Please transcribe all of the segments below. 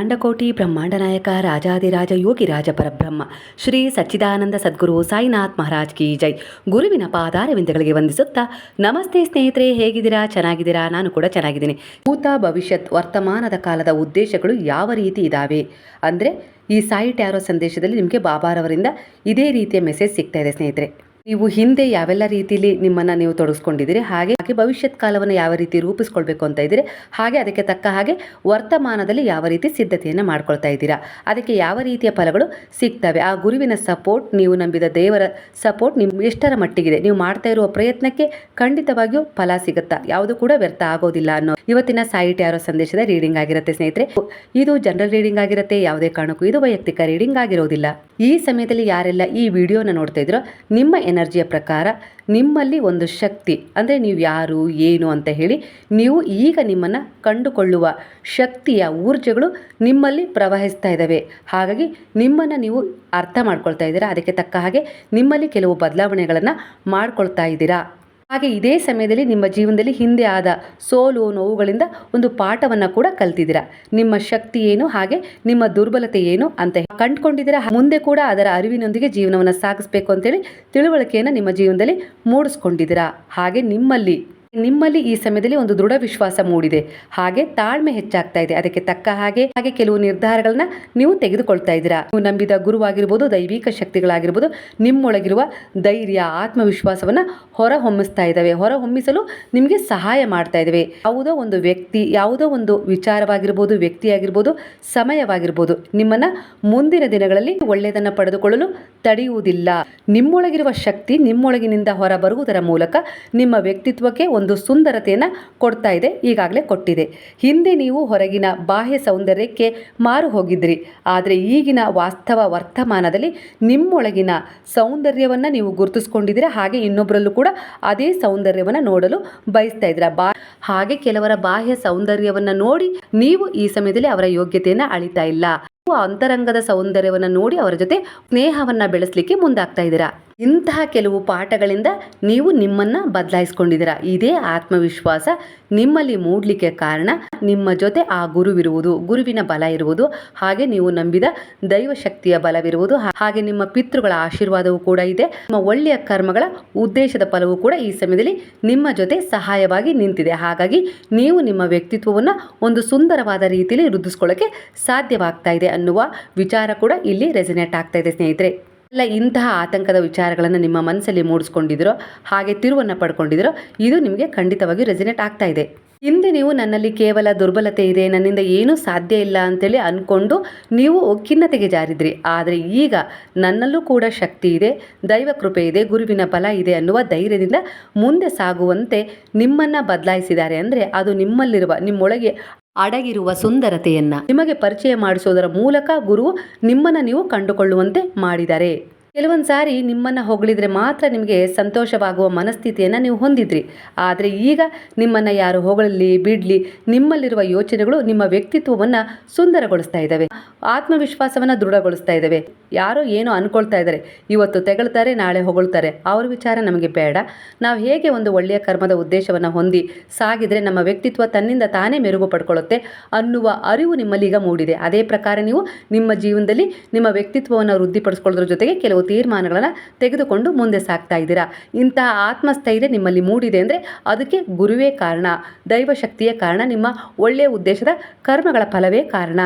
ಅಂಡಕೋಟಿ ಬ್ರಹ್ಮಾಂಡ ನಾಯಕ ರಾಜಾದಿರಾಜ ಯೋಗಿ ರಾಜ ಪರಬ್ರಹ್ಮ, ಶ್ರೀ ಸಚ್ಚಿದಾನಂದ ಸದ್ಗುರು ಸಾಯಿನಾಥ್ ಮಹಾರಾಜ್ ಕಿ ಜೈ. ಗುರುವಿನ ಪಾದಾರವಿಂದಗಳಿಗೆ ವಂದಿಸುತ್ತಾ, ನಮಸ್ತೆ ಸ್ನೇಹಿತರೆ, ಹೇಗಿದ್ದೀರಾ? ಚೆನ್ನಾಗಿದ್ದೀರಾ? ನಾನು ಕೂಡ ಚೆನ್ನಾಗಿದ್ದೀನಿ. ಭೂತ ಭವಿಷ್ಯತ್ ವರ್ತಮಾನದ ಕಾಲದ ಉದ್ದೇಶಗಳು ಯಾವ ರೀತಿ ಇದ್ದಾವೆ ಅಂದರೆ ಈ ಸಾಯಿ ಟ್ಯಾರೋ ಸಂದೇಶದಲ್ಲಿ ನಿಮಗೆ ಬಾಬಾರವರಿಂದ ಇದೇ ರೀತಿಯ ಮೆಸೇಜ್ ಸಿಗ್ತಾ ಇದೆ ಸ್ನೇಹಿತರೆ. ನೀವು ಹಿಂದೆ ಯಾವೆಲ್ಲ ರೀತಿಯಲ್ಲಿ ನಿಮ್ಮನ್ನ ನೀವು ತೊಡಗಿಸ್ಕೊಂಡಿದ್ದೀರಿ ಹಾಗೆ ಹಾಗೆ ಭವಿಷ್ಯತ್ ಕಾಲವನ್ನು ಯಾವ ರೀತಿ ರೂಪಿಸ್ಕೊಳ್ಬೇಕು ಅಂತ ಇದ್ದೀರಿ, ಹಾಗೆ ಅದಕ್ಕೆ ತಕ್ಕ ಹಾಗೆ ವರ್ತಮಾನದಲ್ಲಿ ಯಾವ ರೀತಿ ಸಿದ್ಧತೆಯನ್ನು ಮಾಡ್ಕೊಳ್ತಾ ಇದ್ದೀರಾ, ಅದಕ್ಕೆ ಯಾವ ರೀತಿಯ ಫಲಗಳು ಸಿಗ್ತವೆ, ಆ ಗುರುವಿನ ಸಪೋರ್ಟ್ ನೀವು ನಂಬಿದ ದೇವರ ಸಪೋರ್ಟ್ ನಿಮ್ ಎಷ್ಟರ ಮಟ್ಟಿಗಿದೆ, ನೀವು ಮಾಡ್ತಾ ಇರುವ ಪ್ರಯತ್ನಕ್ಕೆ ಖಂಡಿತವಾಗಿಯೂ ಫಲ ಸಿಗುತ್ತಾ, ಯಾವುದು ಕೂಡ ವ್ಯರ್ಥ ಆಗೋದಿಲ್ಲ ಅನ್ನೋ ಇವತ್ತಿನ ಸಾಯಿ ಯಾರೋ ಸಂದೇಶದ ರೀಡಿಂಗ್ ಆಗಿರುತ್ತೆ ಸ್ನೇಹಿತರೆ. ಇದು ಜನರಲ್ ರೀಡಿಂಗ್ ಆಗಿರುತ್ತೆ, ಯಾವುದೇ ಕಾರಣಕ್ಕೂ ಇದು ವೈಯಕ್ತಿಕ ರೀಡಿಂಗ್ ಆಗಿರೋದಿಲ್ಲ. ಈ ಸಮಯದಲ್ಲಿ ಯಾರೆಲ್ಲ ಈ ವಿಡಿಯೋನ ನೋಡ್ತಾ ಇದ್ರೋ ನಿಮ್ಮ ಎನರ್ಜಿಯ ಪ್ರಕಾರ ನಿಮ್ಮಲ್ಲಿ ಒಂದು ಶಕ್ತಿ, ಅಂದರೆ ನೀವು ಯಾರು, ಏನು ಅಂತ ಹೇಳಿ ನೀವು ಈಗ ನಿಮ್ಮನ್ನು ಕಂಡುಕೊಳ್ಳುವ ಶಕ್ತಿಯ ಊರ್ಜೆಗಳು ನಿಮ್ಮಲ್ಲಿ ಪ್ರವಹಿಸ್ತಾ ಇದ್ದಾವೆ. ಹಾಗಾಗಿ ನಿಮ್ಮನ್ನು ನೀವು ಅರ್ಥ ಮಾಡ್ಕೊಳ್ತಾ ಇದ್ದೀರಾ? ಅದಕ್ಕೆ ತಕ್ಕ ಹಾಗೆ ನಿಮ್ಮಲ್ಲಿ ಕೆಲವು ಬದಲಾವಣೆಗಳನ್ನು ಮಾಡ್ಕೊಳ್ತಾ ಇದ್ದೀರಾ? ಹಾಗೆ ಇದೇ ಸಮಯದಲ್ಲಿ ನಿಮ್ಮ ಜೀವನದಲ್ಲಿ ಹಿಂದೆ ಆದ ಸೋಲು ನೋವುಗಳಿಂದ ಒಂದು ಪಾಠವನ್ನು ಕೂಡ ಕಲ್ತಿದ್ದೀರಾ. ನಿಮ್ಮ ಶಕ್ತಿ ಏನು ಹಾಗೆ ನಿಮ್ಮ ದುರ್ಬಲತೆ ಏನು ಅಂತ ಕಂಡುಕೊಂಡಿದ್ದೀರಾ. ಮುಂದೆ ಕೂಡ ಅದರ ಅರಿವಿನೊಂದಿಗೆ ಜೀವನವನ್ನು ಸಾಗಿಸ್ಬೇಕು ಅಂತೇಳಿ ತಿಳುವಳಿಕೆಯನ್ನು ನಿಮ್ಮ ಜೀವನದಲ್ಲಿ ಮೂಡಿಸ್ಕೊಂಡಿದ್ದೀರಾ. ಹಾಗೆ ನಿಮ್ಮಲ್ಲಿ ನಿಮ್ಮಲ್ಲಿ ಈ ಸಮಯದಲ್ಲಿ ಒಂದು ದೃಢ ವಿಶ್ವಾಸ ಮೂಡಿದೆ. ಹಾಗೆ ತಾಳ್ಮೆ ಹೆಚ್ಚಾಗ್ತಾ ಇದೆ. ಅದಕ್ಕೆ ತಕ್ಕ ಹಾಗೆ ಹಾಗೆ ಕೆಲವು ನಿರ್ಧಾರಗಳನ್ನ ನೀವು ತೆಗೆದುಕೊಳ್ತಾ ಇದ್ದೀರಾ. ನೀವು ನಂಬಿದ ಗುರುವಾಗಿರ್ಬೋದು, ದೈವಿಕ ಶಕ್ತಿಗಳಾಗಿರ್ಬೋದು, ನಿಮ್ಮೊಳಗಿರುವ ಧೈರ್ಯ, ಆತ್ಮವಿಶ್ವಾಸವನ್ನ ಹೊರ ಹೊಮ್ಮಿಸ್ತಾ ಇದ್ದಾವೆ. ಹೊರ ಹೊಮ್ಮಿಸಲು ನಿಮಗೆ ಸಹಾಯ ಮಾಡ್ತಾ ಇದ್ದಾವೆ. ಯಾವುದೋ ಒಂದು ವ್ಯಕ್ತಿ, ಯಾವುದೋ ಒಂದು ವಿಚಾರವಾಗಿರ್ಬೋದು, ವ್ಯಕ್ತಿಯಾಗಿರ್ಬೋದು, ಸಮಯವಾಗಿರ್ಬೋದು, ನಿಮ್ಮನ್ನ ಮುಂದಿನ ದಿನಗಳಲ್ಲಿ ಒಳ್ಳೆಯದನ್ನ ಪಡೆದುಕೊಳ್ಳಲು ತಡೆಯುವುದಿಲ್ಲ. ನಿಮ್ಮೊಳಗಿರುವ ಶಕ್ತಿ ನಿಮ್ಮೊಳಗಿನಿಂದ ಹೊರ ಬರುವುದರ ಮೂಲಕ ನಿಮ್ಮ ವ್ಯಕ್ತಿತ್ವಕ್ಕೆ ಸುಂದರತೆಯನ್ನು ಕೊಡ್ತಾ ಇದೆ, ಈಗಾಗಲೇ ಕೊಟ್ಟಿದೆ. ಹಿಂದೆ ನೀವು ಹೊರಗಿನ ಬಾಹ್ಯ ಸೌಂದರ್ಯಕ್ಕೆ ಮಾರು ಹೋಗಿದ್ರಿ. ಆದರೆ ಈಗಿನ ವಾಸ್ತವ ವರ್ತಮಾನದಲ್ಲಿ ನಿಮ್ಮೊಳಗಿನ ಸೌಂದರ್ಯವನ್ನು ನೀವು ಗುರುತಿಸ್ಕೊಂಡಿದ್ದೀರಾ? ಹಾಗೆ ಇನ್ನೊಬ್ಬರಲ್ಲೂ ಕೂಡ ಅದೇ ಸೌಂದರ್ಯವನ್ನು ನೋಡಲು ಬಯಸ್ತಾ ಇದ್ದೀರಾ? ಬಾ ಹಾಗೆ ಕೆಲವರ ಬಾಹ್ಯ ಸೌಂದರ್ಯವನ್ನು ನೋಡಿ ನೀವು ಈ ಸಮಯದಲ್ಲಿ ಅವರ ಯೋಗ್ಯತೆಯನ್ನು ಅಳಿತಾ ಇಲ್ಲ. ಅಂತರಂಗದ ಸೌಂದರ್ಯವನ್ನು ನೋಡಿ ಅವರ ಜೊತೆ ಸ್ನೇಹವನ್ನ ಬೆಳೆಸಲಿಕ್ಕೆ ಮುಂದಾಗ್ತಾ ಇದ್ದೀರಾ? ಇಂತಹ ಕೆಲವು ಪಾಠಗಳಿಂದ ನೀವು ನಿಮ್ಮನ್ನ ಬದಲಾಯಿಸ್ಕೊಂಡಿದ್ದೀರಾ? ಇದೇ ಆತ್ಮವಿಶ್ವಾಸ. ನಿಮ್ಮಲ್ಲಿ ಮೂಡಲಿಕ್ಕೆ ಕಾರಣ ನಿಮ್ಮ ಜೊತೆ ಆ ಗುರುವಿರುವುದು, ಗುರುವಿನ ಬಲ ಇರುವುದು. ಹಾಗೆ ನೀವು ನಂಬಿದ ದೈವ ಶಕ್ತಿಯ ಬಲವಿರುವುದು. ಹಾಗೆ ನಿಮ್ಮ ಪಿತೃಗಳ ಆಶೀರ್ವಾದವೂ ಕೂಡ ಇದೆ. ನಿಮ್ಮ ಒಳ್ಳೆಯ ಕರ್ಮಗಳ ಉದ್ದೇಶದ ಫಲವೂ ಕೂಡ ಈ ಸಮಯದಲ್ಲಿ ನಿಮ್ಮ ಜೊತೆ ಸಹಾಯವಾಗಿ ನಿಂತಿದೆ. ಹಾಗಾಗಿ ನೀವು ನಿಮ್ಮ ವ್ಯಕ್ತಿತ್ವವನ್ನು ಒಂದು ಸುಂದರವಾದ ರೀತಿಯಲ್ಲಿ ವೃದ್ಧಿಸ್ಕೊಳ್ಳೋಕ್ಕೆ ಸಾಧ್ಯವಾಗ್ತಾ ಇದೆ ಅನ್ನುವ ವಿಚಾರ ಕೂಡ ಇಲ್ಲಿ ರೆಸಿನೇಟ್ ಆಗ್ತಾ ಇದೆ ಸ್ನೇಹಿತರೆ. ಅಲ್ಲ ಇಂತಹ ಆತಂಕದ ವಿಚಾರಗಳನ್ನು ನಿಮ್ಮ ಮನಸ್ಸಲ್ಲಿ ಮೂಡಿಸ್ಕೊಂಡಿದ್ರೋ ಹಾಗೆ ತಿರುವನ್ನು ಪಡ್ಕೊಂಡಿದ್ರೋ ಇದು ನಿಮಗೆ ಖಂಡಿತವಾಗಿ ರೆಸಿನೇಟ್ ಆಗ್ತಾ ಇದೆ. ಹಿಂದೆ ನೀವು ನನ್ನಲ್ಲಿ ಕೇವಲ ದುರ್ಬಲತೆ ಇದೆ, ನನ್ನಿಂದ ಏನೂ ಸಾಧ್ಯ ಇಲ್ಲ ಅಂತೇಳಿ ಅಂದ್ಕೊಂಡು ನೀವು ಖಿನ್ನತೆಗೆ ಜಾರಿದ್ರಿ. ಆದರೆ ಈಗ ನನ್ನಲ್ಲೂ ಕೂಡ ಶಕ್ತಿ ಇದೆ, ದೈವ ಕೃಪೆ ಇದೆ, ಗುರುವಿನ ಬಲ ಇದೆ ಅನ್ನುವ ಧೈರ್ಯದಿಂದ ಮುಂದೆ ಸಾಗುವಂತೆ ನಿಮ್ಮನ್ನು ಬದಲಾಯಿಸಿದ್ದಾರೆ. ಅಂದರೆ ಅದು ನಿಮ್ಮಲ್ಲಿರುವ, ನಿಮ್ಮೊಳಗೆ ಅಡಗಿರುವ ಸುಂದರತೆಯನ್ನ. ನಿಮಗೆ ಪರಿಚಯ ಮಾಡಿಸೋದರ ಮೂಲಕ ಗುರು ನಿಮ್ಮನ್ನ ನೀವು ಕಂಡುಕೊಳ್ಳುವಂತೆ ಮಾಡಿದ್ದಾರೆ ಕೆಲವೊಂದು ಸಾರಿ ನಿಮ್ಮನ್ನು ಹೊಗಳಿದ್ರೆ ಮಾತ್ರ ನಿಮಗೆ ಸಂತೋಷವಾಗುವ ಮನಸ್ಥಿತಿಯನ್ನು ನೀವು ಹೊಂದಿದ್ರಿ. ಆದರೆ ಈಗ ನಿಮ್ಮನ್ನು ಯಾರು ಹೊಗಳಲಿ, ಬಿಡಲಿ, ನಿಮ್ಮಲ್ಲಿರುವ ಯೋಚನೆಗಳು ನಿಮ್ಮ ವ್ಯಕ್ತಿತ್ವವನ್ನು ಸುಂದರಗೊಳಿಸ್ತಾ ಇದ್ದಾವೆ ಆತ್ಮವಿಶ್ವಾಸವನ್ನು ದೃಢಗೊಳಿಸ್ತಾ ಇದ್ದಾವೆ ಯಾರೋ ಏನೋ ಅನ್ಕೊಳ್ತಾ ಇದ್ದಾರೆ ಇವತ್ತು ತೆಗಳ್ತಾರೆ, ನಾಳೆ ಹೊಗಳ್ತಾರೆ. ಅವ್ರ ವಿಚಾರ ನಮಗೆ ಬೇಡ. ನಾವು ಹೇಗೆ ಒಂದು ಒಳ್ಳೆಯ ಕರ್ಮದ ಉದ್ದೇಶವನ್ನು ಹೊಂದಿ ಸಾಗಿದರೆ ನಮ್ಮ ವ್ಯಕ್ತಿತ್ವ ತನ್ನಿಂದ ತಾನೇ ಮೆರುಗು ಪಡ್ಕೊಳ್ಳುತ್ತೆ ಅನ್ನುವ ಅರಿವು ನಿಮ್ಮಲ್ಲಿ ಈಗ ಮೂಡಿದೆ. ಅದೇ ಪ್ರಕಾರ ನೀವು ನಿಮ್ಮ ಜೀವನದಲ್ಲಿ ನಿಮ್ಮ ವ್ಯಕ್ತಿತ್ವವನ್ನು ವೃದ್ಧಿಪಡಿಸ್ಕೊಳ್ಳೋದ್ರ ಜೊತೆಗೆ ಕೆಲವು ತೀರ್ಮಾನಗಳನ್ನು ತೆಗೆದುಕೊಂಡು ಮುಂದೆ ಸಾಗ್ತಾ ಇದ್ದೀರಾ. ಇಂತಹ ಆತ್ಮಸ್ಥೈರ್ಯ ನಿಮ್ಮಲ್ಲಿ ಮೂಡಿದೆ ಅಂದರೆ ಅದಕ್ಕೆ ಗುರುವೇ ಕಾರಣ, ದೈವಶಕ್ತಿಯೇ ಕಾರಣ, ನಿಮ್ಮ ಒಳ್ಳೆಯ ಉದ್ದೇಶದ ಕರ್ಮಗಳ ಫಲವೇ ಕಾರಣ.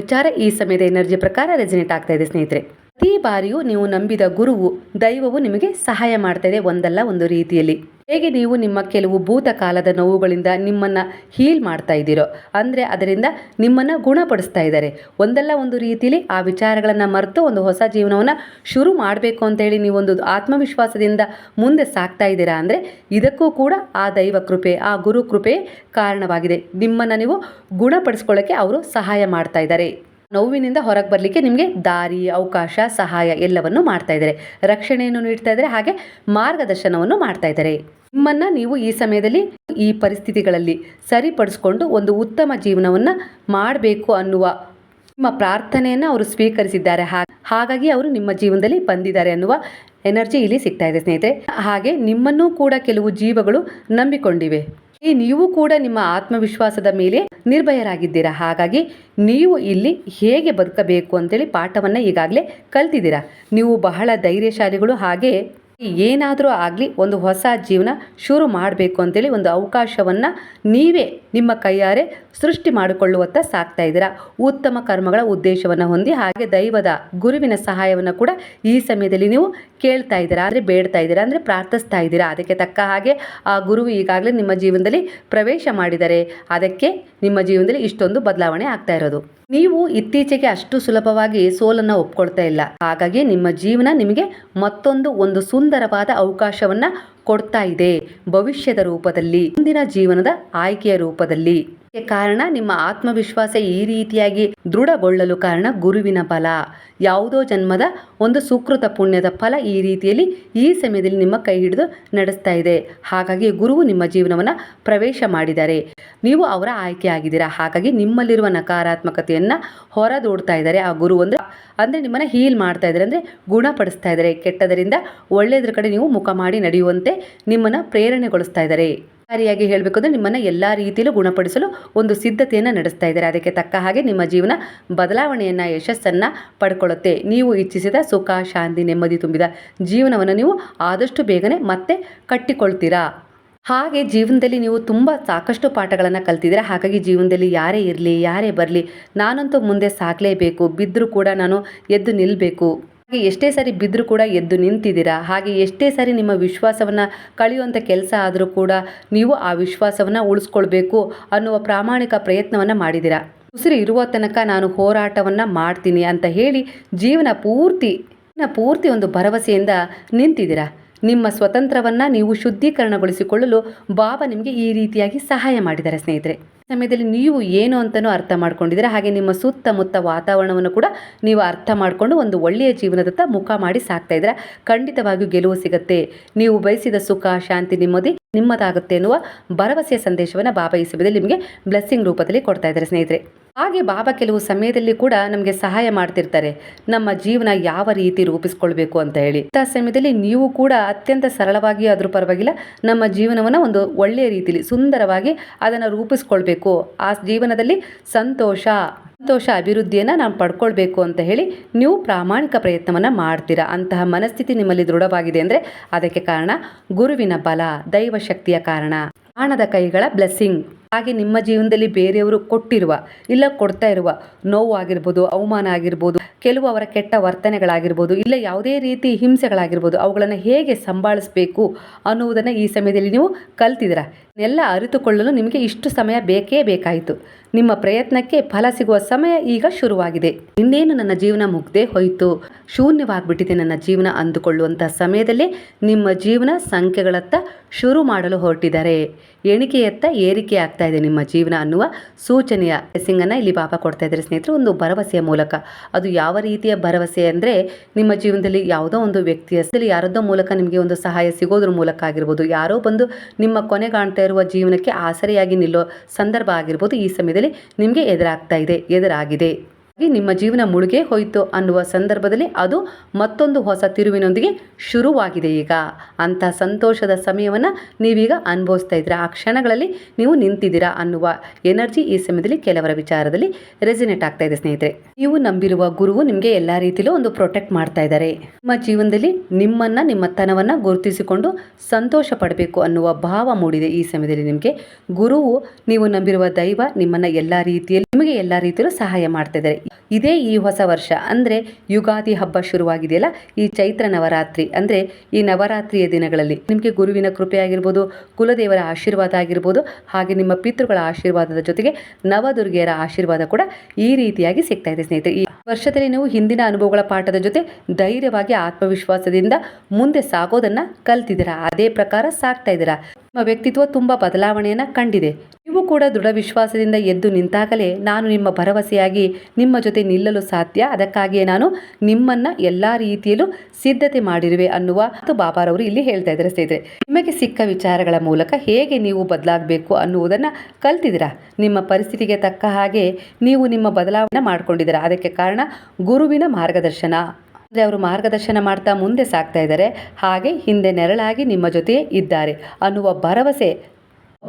ವಿಚಾರ ಈ ಸಮಯದ ಎನರ್ಜಿ ಪ್ರಕಾರ ರೆಸಿನೇಟ್ ಆಗ್ತಾ ಇದೆ ಸ್ನೇಹಿತರೆ. ಪ್ರತಿ ಬಾರಿಯೂ ನೀವು ನಂಬಿದ ಗುರುವು, ದೈವವು ನಿಮಗೆ ಸಹಾಯ ಮಾಡ್ತಾ ಇದೆ ಒಂದಲ್ಲ ಒಂದು ರೀತಿಯಲ್ಲಿ. ಹೇಗೆ ನೀವು ನಿಮ್ಮ ಕೆಲವು ಭೂತಕಾಲದ ನೋವುಗಳಿಂದ ನಿಮ್ಮನ್ನ ಹೀಲ್ ಮಾಡ್ತಾ ಇದ್ದೀರೋ? ಅಂದರೆ ಅದರಿಂದ ನಿಮ್ಮನ್ನು ಗುಣಪಡಿಸ್ತಾ ಇದ್ದಾರೆ. ಒಂದಲ್ಲ ಒಂದು ರೀತಿಯಲ್ಲಿ ಆ ವಿಚಾರಗಳನ್ನು ಮರೆತು ಒಂದು ಹೊಸ ಜೀವನವನ್ನು ಶುರು ಮಾಡಬೇಕು ಅಂತೇಳಿ ನೀವೊಂದು ಆತ್ಮವಿಶ್ವಾಸದಿಂದ ಮುಂದೆ ಸಾಕ್ತಾ ಇದ್ದೀರಾ ಅಂದರೆ ಇದಕ್ಕೂ ಕೂಡ ಆ ದೈವ ಕೃಪೆ, ಆ ಗುರು ಕೃಪೆ ಕಾರಣವಾಗಿದೆ. ನಿಮ್ಮನ್ನು ನೀವು ಗುಣಪಡಿಸ್ಕೊಳ್ಳೋಕ್ಕೆ ಅವರು ಸಹಾಯ ಮಾಡ್ತಾ ಇದ್ದಾರೆ. ನೋವಿನಿಂದ ಹೊರಗೆ ಬರಲಿಕ್ಕೆ ನಿಮಗೆ ದಾರಿ, ಅವಕಾಶ, ಸಹಾಯ ಎಲ್ಲವನ್ನು ಮಾಡ್ತಾ ಇದ್ದಾರೆ. ರಕ್ಷಣೆಯನ್ನು ನೀಡ್ತಾ ಇದ್ದಾರೆ, ಹಾಗೆ ಮಾರ್ಗದರ್ಶನವನ್ನು ಮಾಡ್ತಾ ಇದ್ದಾರೆ. ನಿಮ್ಮನ್ನ ನೀವು ಈ ಸಮಯದಲ್ಲಿ ಈ ಪರಿಸ್ಥಿತಿಗಳಲ್ಲಿ ಸರಿಪಡಿಸ್ಕೊಂಡು ಒಂದು ಉತ್ತಮ ಜೀವನವನ್ನು ಮಾಡಬೇಕು ಅನ್ನುವ ನಿಮ್ಮ ಪ್ರಾರ್ಥನೆಯನ್ನು ಅವರು ಸ್ವೀಕರಿಸಿದ್ದಾರೆ. ಹಾಗಾಗಿ ಅವರು ನಿಮ್ಮ ಜೀವನದಲ್ಲಿ ಬಂದಿದ್ದಾರೆ ಅನ್ನುವ ಎನರ್ಜಿ ಇಲ್ಲಿ ಸಿಗ್ತಾ ಇದೆ ಸ್ನೇಹಿತರೆ. ಹಾಗೆ ನಿಮ್ಮನ್ನು ಕೂಡ ಕೆಲವು ಜೀವಗಳು ನಂಬಿಕೊಂಡಿವೆ. ಈ ನೀವು ಕೂಡ ನಿಮ್ಮ ಆತ್ಮವಿಶ್ವಾಸದ ಮೇಲೆ ನಿರ್ಭಯರಾಗಿದ್ದೀರಾ? ಹಾಗಾಗಿ ನೀವು ಇಲ್ಲಿ ಹೇಗೆ ಬದುಕಬೇಕು ಅಂತೇಳಿ ಪಾಠವನ್ನು ಈಗಾಗಲೇ ಕಲ್ತಿದ್ದೀರಾ? ನೀವು ಬಹಳ ಧೈರ್ಯಶಾಲಿಗಳು ಹಾಗೆ ಏನಾದರೂ ಆಗಲಿ ಒಂದು ಹೊಸ ಜೀವನ ಶುರು ಮಾಡಬೇಕು ಅಂತೇಳಿ ಒಂದು ಅವಕಾಶವನ್ನು ನೀವೇ ನಿಮ್ಮ ಕೈಯಾರೆ ಸೃಷ್ಟಿ ಮಾಡಿಕೊಳ್ಳುವತ್ತ ಸಾಕ್ತಾ ಇದ್ದೀರಾ? ಉತ್ತಮ ಕರ್ಮಗಳ ಉದ್ದೇಶವನ್ನು ಹೊಂದಿ ಹಾಗೆ ದೈವದ ಗುರುವಿನ ಸಹಾಯವನ್ನು ಕೂಡ ಈ ಸಮಯದಲ್ಲಿ ನೀವು ಕೇಳ್ತಾ ಇದ್ದೀರಾ? ಅಂದರೆ ಬೇಡ್ತಾ ಇದ್ದೀರಾ? ಅಂದರೆ ಪ್ರಾರ್ಥಿಸ್ತಾ ಇದ್ದೀರಾ? ಅದಕ್ಕೆ ತಕ್ಕ ಹಾಗೆ ಆ ಗುರು ಈಗಾಗಲೇ ನಿಮ್ಮ ಜೀವನದಲ್ಲಿ ಪ್ರವೇಶ ಮಾಡಿದರೆ ಅದಕ್ಕೆ ನಿಮ್ಮ ಜೀವನದಲ್ಲಿ ಇಷ್ಟೊಂದು ಬದಲಾವಣೆ ಆಗ್ತಾ ಇರೋದು. ನೀವು ಇತ್ತೀಚೆಗೆ ಅಷ್ಟು ಸುಲಭವಾಗಿ ಸೋಲನ್ನು ಒಪ್ಕೊಳ್ತಾ ಇಲ್ಲ. ಹಾಗಾಗಿ ನಿಮ್ಮ ಜೀವನ ನಿಮಗೆ ಮತ್ತೊಂದು ಒಂದು ಸುಂದರವಾದ ಅವಕಾಶವನ್ನ ಕೊಡ್ತಾ ಇದೆ ಭವಿಷ್ಯದ ರೂಪದಲ್ಲಿ, ಮುಂದಿನ ಜೀವನದ ಆಯ್ಕೆಯ ರೂಪದಲ್ಲಿ. ಕಾರಣ ನಿಮ್ಮ ಆತ್ಮವಿಶ್ವಾಸ ಈ ರೀತಿಯಾಗಿ ದೃಢಗೊಳ್ಳಲು ಕಾರಣ ಗುರುವಿನ ಬಲ. ಯಾವುದೋ ಜನ್ಮದ ಒಂದು ಸುಕೃತ ಪುಣ್ಯದ ಫಲ ಈ ರೀತಿಯಲ್ಲಿ ಈ ಸಮಯದಲ್ಲಿ ನಿಮ್ಮ ಕೈ ಹಿಡಿದು ನಡೆಸ್ತಾ ಇದೆ. ಹಾಗಾಗಿ ಗುರುವು ನಿಮ್ಮ ಜೀವನವನ್ನು ಪ್ರವೇಶ ಮಾಡಿದ್ದಾರೆ ನೀವು ಅವರ ಆಯ್ಕೆ ಆಗಿದ್ದೀರಾ. ಹಾಗಾಗಿ ನಿಮ್ಮಲ್ಲಿರುವ ನಕಾರಾತ್ಮಕತೆಯನ್ನು ಹೊರದೂಡ್ತಾ ಇದ್ದಾರೆ. ಆ ಗುರು ಅಂದರೆ ಅಂದರೆ ನಿಮ್ಮನ್ನು ಹೀಲ್ ಮಾಡ್ತಾ ಇದ್ದಾರೆ, ಅಂದರೆ ಗುಣಪಡಿಸ್ತಾ ಇದ್ದಾರೆ. ಕೆಟ್ಟದರಿಂದ ಒಳ್ಳೆಯದ್ರ ಕಡೆ ನೀವು ಮುಖ ಮಾಡಿ ನಡೆಯುವಂತೆ ನಿಮ್ಮನ್ನು ಪ್ರೇರಣೆಗೊಳಿಸ್ತಾ ಇದ್ದಾರೆ. ಸರಿಯಾಗಿ ಹೇಳಬೇಕು ಅಂದರೆ ನಿಮ್ಮನ್ನು ಎಲ್ಲ ರೀತಿಯಲ್ಲೂ ಗುಣಪಡಿಸಲು ಒಂದು ಸಿದ್ಧತೆಯನ್ನು ನಡೆಸ್ತಾ ಇದ್ದಾರೆ. ಅದಕ್ಕೆ ತಕ್ಕ ಹಾಗೆ ನಿಮ್ಮ ಜೀವನ ಬದಲಾವಣೆಯನ್ನು, ಯಶಸ್ಸನ್ನು ಪಡ್ಕೊಳ್ಳುತ್ತೆ. ನೀವು ಇಚ್ಛಿಸಿದ ಸುಖ, ಶಾಂತಿ, ನೆಮ್ಮದಿ ತುಂಬಿದ ಜೀವನವನ್ನು ನೀವು ಆದಷ್ಟು ಬೇಗನೆ ಮತ್ತೆ ಕಟ್ಟಿಕೊಳ್ತೀರಾ. ಹಾಗೆ ಜೀವನದಲ್ಲಿ ನೀವು ತುಂಬ ಸಾಕಷ್ಟು ಪಾಠಗಳನ್ನು ಕಲ್ತಿದ್ದೀರಾ. ಹಾಗಾಗಿ ಜೀವನದಲ್ಲಿ ಯಾರೇ ಇರಲಿ, ಯಾರೇ ಬರಲಿ, ನಾನಂತೂ ಮುಂದೆ ಸಾಕಲೇಬೇಕು. ಬಿದ್ದರೂ ಕೂಡ ನಾನು ಎದ್ದು ನಿಲ್ಲಬೇಕು ಹಾಗೆ ಎಷ್ಟೇ ಸಾರಿ ಬಿದ್ದರೂ ಕೂಡ ಎದ್ದು ನಿಂತಿದ್ದೀರಾ. ಹಾಗೆ ಎಷ್ಟೇ ಸಾರಿ ನಿಮ್ಮ ವಿಶ್ವಾಸವನ್ನು ಕಳೆಯುವಂಥ ಕೆಲಸ ಆದರೂ ಕೂಡ ನೀವು ಆ ವಿಶ್ವಾಸವನ್ನು ಉಳಿಸ್ಕೊಳ್ಬೇಕು ಅನ್ನುವ ಪ್ರಾಮಾಣಿಕ ಪ್ರಯತ್ನವನ್ನು ಮಾಡಿದ್ದೀರಾ. ಉಸಿರು ಇರುವ ತನಕ ನಾನು ಹೋರಾಟವನ್ನು ಮಾಡ್ತೀನಿ ಅಂತ ಹೇಳಿ ಜೀವನ ಪೂರ್ತಿ ಪೂರ್ತಿ ಒಂದು ಭರವಸೆಯಿಂದ ನಿಂತಿದ್ದೀರಾ. ನಿಮ್ಮ ಸ್ವತಂತ್ರವನ್ನು ನೀವು ಶುದ್ಧೀಕರಣಗೊಳಿಸಿಕೊಳ್ಳಲು ಬಾಬಾ ನಿಮಗೆ ಈ ರೀತಿಯಾಗಿ ಸಹಾಯ ಮಾಡಿದ್ದಾರೆ ಸ್ನೇಹಿತರೆ. ಸಮಯದಲ್ಲಿ ನೀವು ಏನು ಅಂತಲೂ ಅರ್ಥ ಮಾಡ್ಕೊಂಡಿದ್ದೀರಾ? ಹಾಗೆ ನಿಮ್ಮ ಸುತ್ತಮುತ್ತ ವಾತಾವರಣವನ್ನು ಕೂಡ ನೀವು ಅರ್ಥ ಮಾಡಿಕೊಂಡು ಒಂದು ಒಳ್ಳೆಯ ಜೀವನದತ್ತ ಮುಖ ಮಾಡಿ ಸಾಕ್ತಾ ಇದ್ದೀರಾ? ಖಂಡಿತವಾಗಿಯೂ ಗೆಲುವು ಸಿಗುತ್ತೆ. ನೀವು ಬಯಸಿದ ಸುಖ, ಶಾಂತಿ, ನೆಮ್ಮದಿ ನಿಮ್ಮದಾಗುತ್ತೆ ಎನ್ನುವ ಭರವಸೆಯ ಸಂದೇಶವನ್ನು ಬಾಬಾ ಈ ಸಮಯದಲ್ಲಿ ನಿಮಗೆ ಬ್ಲೆಸ್ಸಿಂಗ್ ರೂಪದಲ್ಲಿ ಕೊಡ್ತಾ ಇದ್ದಾರೆ ಸ್ನೇಹಿತರೆ. ಹಾಗೆ ಬಾಬಾ ಕೆಲವು ಸಮಯದಲ್ಲಿ ಕೂಡ ನಮಗೆ ಸಹಾಯ ಮಾಡ್ತಿರ್ತಾರೆ. ನಮ್ಮ ಜೀವನ ಯಾವ ರೀತಿ ರೂಪಿಸ್ಕೊಳ್ಬೇಕು ಅಂತ ಹೇಳಿ. ಇಂಥ ಸಮಯದಲ್ಲಿ ನೀವು ಕೂಡ ಅತ್ಯಂತ ಸರಳವಾಗಿ ಅದ್ರ ಪರವಾಗಿಲ್ಲ, ನಮ್ಮ ಜೀವನವನ್ನು ಒಂದು ಒಳ್ಳೆಯ ರೀತಿಯಲ್ಲಿ ಸುಂದರವಾಗಿ ಅದನ್ನು ರೂಪಿಸ್ಕೊಳ್ಬೇಕು. ಆ ಜೀವನದಲ್ಲಿ ಸಂತೋಷ ಸಂತೋಷ ಅಭಿವೃದ್ಧಿಯನ್ನು ನಾವು ಪಡ್ಕೊಳ್ಬೇಕು ಅಂತ ಹೇಳಿ ನೀವು ಪ್ರಾಮಾಣಿಕ ಪ್ರಯತ್ನವನ್ನು ಮಾಡ್ತೀರಾ. ಅಂತಹ ಮನಸ್ಥಿತಿ ನಿಮ್ಮಲ್ಲಿ ದೃಢವಾಗಿದೆ ಅಂದರೆ ಅದಕ್ಕೆ ಕಾರಣ ಗುರುವಿನ ಬಲ ದೈವ ಶಕ್ತಿಯ ಕಾರಣ ಹಣದ ಕೈಗಳ ಬ್ಲೆಸ್ಸಿಂಗ್ ಹಾಗೆ ನಿಮ್ಮ ಜೀವನದಲ್ಲಿ ಬೇರೆಯವರು ಕೊಟ್ಟಿರುವ ಇಲ್ಲ ಕೊಡ್ತಾ ಇರುವ ನೋವು ಆಗಿರ್ಬೋದು ಅವಮಾನ ಆಗಿರ್ಬೋದು, ಕೆಲವು ಅವರ ಕೆಟ್ಟ ವರ್ತನೆಗಳಾಗಿರ್ಬೋದು, ಇಲ್ಲ ಯಾವುದೇ ರೀತಿ ಹಿಂಸೆಗಳಾಗಿರ್ಬೋದು, ಅವುಗಳನ್ನು ಹೇಗೆ ಸಂಭಾಳಿಸಬೇಕು ಅನ್ನುವುದನ್ನು ಈ ಸಮಯದಲ್ಲಿ ನೀವು ಕಲ್ತಿದ್ದೀರಾ? ಎಲ್ಲ ಅರಿತುಕೊಳ್ಳಲು ನಿಮಗೆ ಇಷ್ಟು ಸಮಯ ಬೇಕೇ ಬೇಕಾಯಿತು. ನಿಮ್ಮ ಪ್ರಯತ್ನಕ್ಕೆ ಫಲ ಸಿಗುವ ಸಮಯ ಈಗ ಶುರುವಾಗಿದೆ. ಇನ್ನೇನು ನನ್ನ ಜೀವನ ಮುಗ್ದೇ ಹೋಯಿತು? ಶೂನ್ಯವಾಗ್ಬಿಟ್ಟಿದೆ ನನ್ನ ಜೀವನ ಅಂದುಕೊಳ್ಳುವಂಥ ಸಮಯದಲ್ಲೇ ನಿಮ್ಮ ಜೀವನ ಸಂಖ್ಯೆಗಳತ್ತ ಶುರು ಮಾಡಲು ಹೊರಟಿದ್ದಾರೆ. ಎಣಿಕೆಯತ್ತ ಏರಿಕೆ ಆಗ್ತಾ ಇದೆ ನಿಮ್ಮ ಜೀವನ ಅನ್ನುವ ಸೂಚನೆಯ ಸಿಂಗನ್ನು ಇಲ್ಲಿ ಪಾಪ ಕೊಡ್ತಾ ಇದ್ದಾರೆ ಸ್ನೇಹಿತರು. ಒಂದು ಭರವಸೆಯ ಮೂಲಕ. ಅದು ಯಾವ ರೀತಿಯ ಭರವಸೆ ಅಂದರೆ ನಿಮ್ಮ ಜೀವನದಲ್ಲಿ ಯಾವುದೋ ಒಂದು ವ್ಯಕ್ತಿಯ ಯಾರದ್ದೋ ಮೂಲಕ ನಿಮಗೆ ಒಂದು ಸಹಾಯ ಸಿಗೋದ್ರ ಮೂಲಕ ಆಗಿರ್ಬೋದು. ಯಾರೋ ಬಂದು ನಿಮ್ಮ ಕೊನೆಗಾಣ್ತಾ ಇರುವ ಜೀವನಕ್ಕೆ ಆಸರೆಯಾಗಿ ನಿಲ್ಲೋ ಸಂದರ್ಭ ಆಗಿರ್ಬೋದು ಈ ಸಮಯದಲ್ಲಿ. ನಿಮಗೆ ಎದುರಾಗ್ತಾ ಇದೆ ಎದುರಾಗಿದೆ. ನಿಮ್ಮ ಜೀವನ ಮುಳುಗೆ ಹೋಯಿತು ಅನ್ನುವ ಸಂದರ್ಭದಲ್ಲಿ ಅದು ಮತ್ತೊಂದು ಹೊಸ ತಿರುವಿನೊಂದಿಗೆ ಶುರುವಾಗಿದೆ ಈಗ. ಅಂಥ ಸಂತೋಷದ ಸಮಯವನ್ನು ನೀವೀಗ ಅನುಭವಿಸ್ತಾ ಇದ್ದೀರಾ? ಆ ಕ್ಷಣಗಳಲ್ಲಿ ನೀವು ನಿಂತಿದ್ದೀರಾ ಅನ್ನುವ ಎನರ್ಜಿ ಈ ಸಮಯದಲ್ಲಿ ಕೆಲವರ ವಿಚಾರದಲ್ಲಿ ರೆಸಿನೇಟ್ ಆಗ್ತಾ ಇದೆ ಸ್ನೇಹಿತರೆ. ನೀವು ನಂಬಿರುವ ಗುರುವು ನಿಮಗೆ ಎಲ್ಲ ರೀತಿಯಲ್ಲೂ ಒಂದು ಪ್ರೊಟೆಕ್ಟ್ ಮಾಡ್ತಾ ಇದ್ದಾರೆ. ನಿಮ್ಮ ಜೀವನದಲ್ಲಿ ನಿಮ್ಮನ್ನ, ನಿಮ್ಮ ತನವನ್ನು ಗುರುತಿಸಿಕೊಂಡು ಸಂತೋಷ ಪಡಬೇಕು ಅನ್ನುವ ಭಾವ ಮೂಡಿದೆ ಈ ಸಮಯದಲ್ಲಿ ನಿಮಗೆ. ಗುರುವು ನೀವು ನಂಬಿರುವ ದೈವ ನಿಮ್ಮನ್ನ ಎಲ್ಲ ರೀತಿಯಲ್ಲಿ ನಿಮಗೆ ಎಲ್ಲ ರೀತಿಯಲ್ಲೂ ಸಹಾಯ ಮಾಡ್ತಾ ಇದ್ದಾರೆ. ಇದೇ ಈ ಹೊಸ ವರ್ಷ, ಅಂದರೆ ಯುಗಾದಿ ಹಬ್ಬ ಶುರುವಾಗಿದೆಯಲ್ಲ, ಈ ಚೈತ್ರ ನವರಾತ್ರಿ, ಅಂದರೆ ಈ ನವರಾತ್ರಿಯ ದಿನಗಳಲ್ಲಿ ನಿಮಗೆ ಗುರುವಿನ ಕೃಪೆ ಆಗಿರ್ಬೋದು, ಕುಲದೇವರ ಆಶೀರ್ವಾದ ಆಗಿರ್ಬೋದು, ಹಾಗೆ ನಿಮ್ಮ ಪಿತೃಗಳ ಆಶೀರ್ವಾದದ ಜೊತೆಗೆ ನವದುರ್ಗೆಯರ ಆಶೀರ್ವಾದ ಕೂಡ ಈ ರೀತಿಯಾಗಿ ಸಿಗ್ತಾ ಇದೆ ಸ್ನೇಹಿತರೆ. ಈ ವರ್ಷದಲ್ಲಿ ನೀವು ಹಿಂದಿನ ಅನುಭವಗಳ ಪಾಠದ ಜೊತೆ ಧೈರ್ಯವಾಗಿ ಆತ್ಮವಿಶ್ವಾಸದಿಂದ ಮುಂದೆ ಸಾಗೋದನ್ನ ಕಲ್ತಿದ್ದೀರಾ? ಅದೇ ಪ್ರಕಾರ ಸಾಕ್ತಾ ಇದ್ದೀರಾ? ನಿಮ್ಮ ವ್ಯಕ್ತಿತ್ವ ತುಂಬ ಬದಲಾವಣೆಯನ್ನು ಕಂಡಿದೆ. ನೀವು ಕೂಡ ದೃಢ ವಿಶ್ವಾಸದಿಂದ ಎದ್ದು ನಿಂತಾಗಲೇ ನಾನು ನಿಮ್ಮ ಭರವಸೆಯಾಗಿ ನಿಮ್ಮ ಜೊತೆ ನಿಲ್ಲಲು ಸಾಧ್ಯ? ಅದಕ್ಕಾಗಿಯೇ ನಾನು ನಿಮ್ಮನ್ನ ಎಲ್ಲ ರೀತಿಯಲ್ಲೂ ಸಿದ್ಧತೆ ಮಾಡಿರುವೆ ಅನ್ನುವ ಮತ್ತು ಬಾಬಾರವರು ಇಲ್ಲಿ ಹೇಳ್ತಾ ಇದ್ದಾರೆ ಸ್ನೇಹಿತರೆ. ನಿಮಗೆ ಸಿಕ್ಕ ವಿಚಾರಗಳ ಮೂಲಕ ಹೇಗೆ ನೀವು ಬದಲಾಗಬೇಕು ಅನ್ನುವುದನ್ನು ಕಲ್ತಿದ್ದೀರಾ? ನಿಮ್ಮ ಪರಿಸ್ಥಿತಿಗೆ ತಕ್ಕ ಹಾಗೆ ನೀವು ನಿಮ್ಮ ಬದಲಾವಣೆ ಮಾಡಿಕೊಂಡಿದ್ದೀರಾ? ಅದಕ್ಕೆ ಕಾರಣ ಗುರುವಿನ ಮಾರ್ಗದರ್ಶನ. ಅಂದರೆ ಅವರು ಮಾರ್ಗದರ್ಶನ ಮಾಡ್ತಾ ಮುಂದೆ ಸಾಗ್ತಾ ಇದ್ದಾರೆ. ಹಾಗೆ ಹಿಂದೆ ನೆರಳಾಗಿ ನಿಮ್ಮ ಜೊತೆ ಇದ್ದಾರೆ ಅನ್ನುವ ಭರವಸೆ